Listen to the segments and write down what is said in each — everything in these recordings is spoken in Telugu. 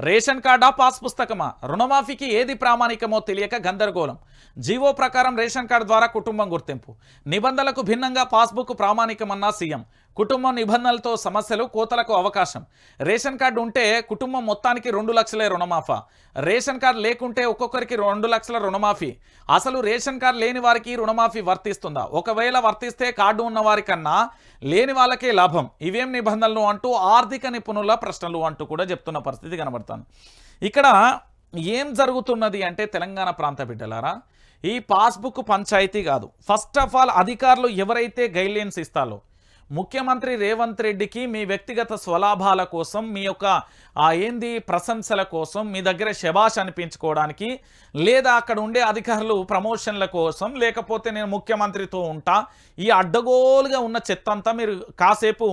Ration కార్డా pass పుస్తకమా? రుణమాఫీకి ఏది ప్రామాణికమో తెలియక గందరగోళం. జీవో ప్రకారం రేషన్ కార్డు ద్వారా కుటుంబం గుర్తింపు. నిబంధనలకు భిన్నంగా పాస్బుక్ ప్రామాణికమన్నా సీఎం. కుటుంబం నిబంధనలతో సమస్యలు కోతలకు అవకాశం. రేషన్ కార్డు ఉంటే కుటుంబం మొత్తానికి రెండు లక్షలే రుణమాఫా. రేషన్ కార్డు లేకుంటే ఒక్కొక్కరికి రెండు లక్షల రుణమాఫీ. అసలు రేషన్ కార్డు లేని వారికి రుణమాఫీ వర్తిస్తుందా? ఒకవేళ వర్తిస్తే కార్డు ఉన్న వారికన్నా లేని వాళ్ళకే లాభం. ఇవేం నిబంధనలు అంటూ ఆర్థిక నిపుణుల ప్రశ్నలు అంటూ కూడా చెప్తున్న పరిస్థితి కనబడతాను ఇక్కడ ఏం జరుగుతున్నది అంటే తెలంగాణ ప్రాంత బిడ్డలారా ఈ పాస్బుక్ పంచాయతీ కాదు. ఫస్ట్ ఆఫ్ ఆల్ అధికారులు ఎవరైతే గైడ్లైన్స్ ఇస్తారో ముఖ్యమంత్రి రేవంత్ రెడ్డికి మీ వ్యక్తిగత స్వలాభాల కోసం మీ యొక్క ఆ ఏంది ప్రశంసల కోసం మీ దగ్గర శబాష్ అనిపించుకోవడానికి లేదా అక్కడ ఉండే అధికారులు ప్రమోషన్ల కోసం లేకపోతే నేను ముఖ్యమంత్రితో ఉంటా ఈ అడ్డగోలుగా ఉన్న చెత్తంతా మీరు కాసేపు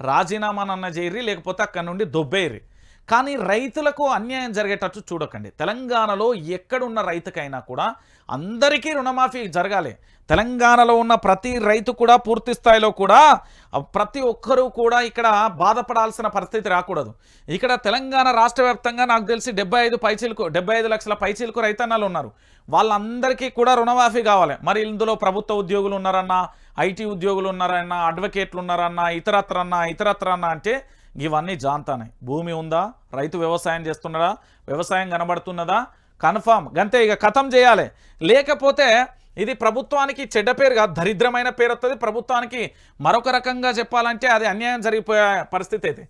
రాజీనామానన్న చేయరి లేకపోతే అక్కడ నుండి దొబ్బేరి కానీ రైతులకు అన్యాయం జరిగేటట్టు చూడకండి. తెలంగాణలో ఎక్కడున్న రైతుకైనా కూడా అందరికీ రుణమాఫీ జరగాలి. తెలంగాణలో ఉన్న ప్రతి రైతు కూడా పూర్తి స్థాయిలో కూడా ప్రతి ఒక్కరూ కూడా ఇక్కడ బాధపడాల్సిన పరిస్థితి రాకూడదు. ఇక్కడ తెలంగాణ రాష్ట్ర వ్యాప్తంగా నాకు తెలిసి డెబ్బై ఐదు పైచీలకు డెబ్బై ఐదు లక్షల పైచీలకు రైతన్నాలు ఉన్నారు. వాళ్ళందరికీ కూడా రుణమాఫీ కావాలి. మరి ఇందులో ప్రభుత్వ ఉద్యోగులు ఉన్నారన్నా ఐటీ ఉద్యోగులు ఉన్నారన్నా అడ్వకేట్లు ఉన్నారన్నా ఇతరత్రన్నా ఇతరత్రన్నా అంటే ఇవన్నీ జాంతానాయి భూమి ఉందా? రైతు వ్యవసాయం చేస్తున్నాడా? వ్యవసాయం కనబడుతున్నదా? కన్ఫామ్. గంతే ఇక కథం చేయాలి. లేకపోతే ఇది ప్రభుత్వానికి చెడ్డ పేరు కాదు దరిద్రమైన పేరు వస్తుంది ప్రభుత్వానికి మరొక రకంగా చెప్పాలంటే అది అన్యాయం జరిగిపోయే పరిస్థితి అయితే.